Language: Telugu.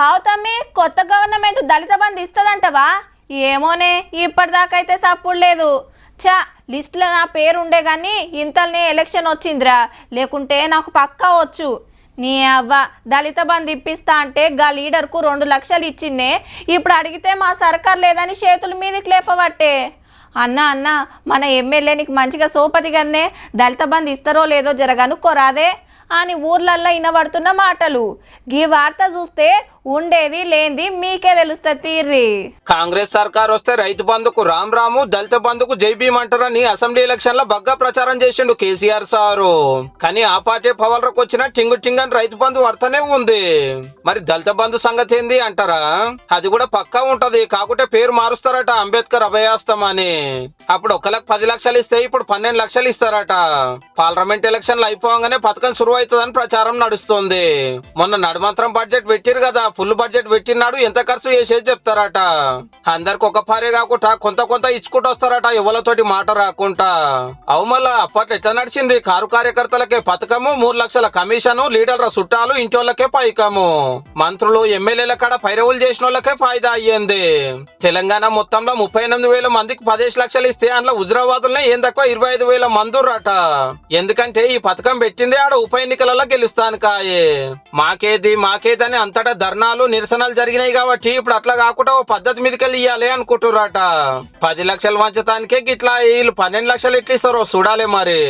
కావుతమ్మి కొత్త గవర్నమెంట్ దళిత బంధు ఇస్తుందంటవా? ఏమోనే ఇప్పటిదాకా అయితే సప్పుడు లేదు. చా లిస్టులో నా పేరు ఉండే కానీ ఇంతలోనే ఎలక్షన్ వచ్చిందిరా. లేకుంటే నాకు పక్కా వచ్చు. నీ అవ్వ దళిత బంధు ఇప్పిస్తా అంటే గా లీడర్కు రెండు లక్షలు ఇచ్చిండే ఇప్పుడు అడిగితే మా సర్కార్ లేదని చేతుల మీదకి లేపవట్టే అన్న అన్న మన ఎమ్మెల్యే నీకు మంచిగా సోపతి కన్నే దళిత బంధు ఇస్తారో లేదో జరగనుకోరాదే అని ఊర్లల్లో వినబడుతున్న మాటలు. గీ వార్త చూస్తే ఉండేది లేనిది మీకే తెలుస్తుంది తీర్రి. కాంగ్రెస్ సర్కార్ వస్తే రైతు బంధుకు రామ్ రాము దళిత బంధుకు జై అంటారని అసెంబ్లీ ఎలక్షన్లో బగ్గా ప్రచారం చేసిండు కేసీఆర్ సారు. కానీ ఆ పార్టీ పవర్లకు వచ్చిన టింగు టింగ్ అని రైతు బంధు వర్తనే ఉంది. మరి దళిత బంధు సంగతి ఏంది అంటారా? అది కూడా పక్కా ఉంటది కాకుంటే పేరు మారుస్తారట అంబేద్కర్ అభయాస్తం అని అప్పుడు ఒకళ్ళకి పది లక్షలు ఇస్తే ఇప్పుడు పన్నెండు లక్షలు ఇస్తారట. పార్లమెంట్ ఎలక్షన్లు అయిపోగానే పథకం సురువు అవుతుందని ప్రచారం నడుస్తుంది. మొన్న నడుమంత్రం బడ్జెట్ పెట్టిరు కదా ఫుల్ బడ్జెట్ పెట్టినాడు ఎంత ఖర్చు చేసేది చెప్తారట. అందరికి ఒక పారే కాకుండా కొంత కొంత ఇచ్చుకుంటూ వస్తారట ఎవరితోటి మాట రాకుండా. అవు మళ్ళా అప్పట్లో ఎట్లా నడిచింది? కారు కార్యకర్తలకే పథకము మూడు లక్షల కమిషను లీడర్ల చుట్టాలు ఇంటోళ్ళకే పైకము. మంత్రులు ఎమ్మెల్యేల కాడ పైరవులు చేసిన వాళ్ళకే ఫాయిదా అయ్యింది. తెలంగాణ మొత్తంలో ముప్పై ఎనిమిది వేల మందికి పదిహేను లక్షలు ఇస్తే అందులో హుజరాబాద్లోనే ఏం తక్కువ? ఇరవై ఐదు వేల మందురట ఎందుకంటే ఈ పథకం పెట్టింది ఆడ ఉప ఎన్నికలలో గెలుస్తాను కాయే. మాకేది మాకేది అని అంతటా ధర్నాలు నిరసనలు జరిగినాయి కాబట్టి ఇప్పుడు అట్లా కాకుండా ఓ పద్ధతి మీదకి వెళ్ళి ఇవ్వాలి అనుకుంటున్నారట పది లక్షలు వంచటానికే గిట్లా వీళ్ళు పన్నెండు లక్షలు ఎట్లా ఇస్తారో చూడాలి మరి.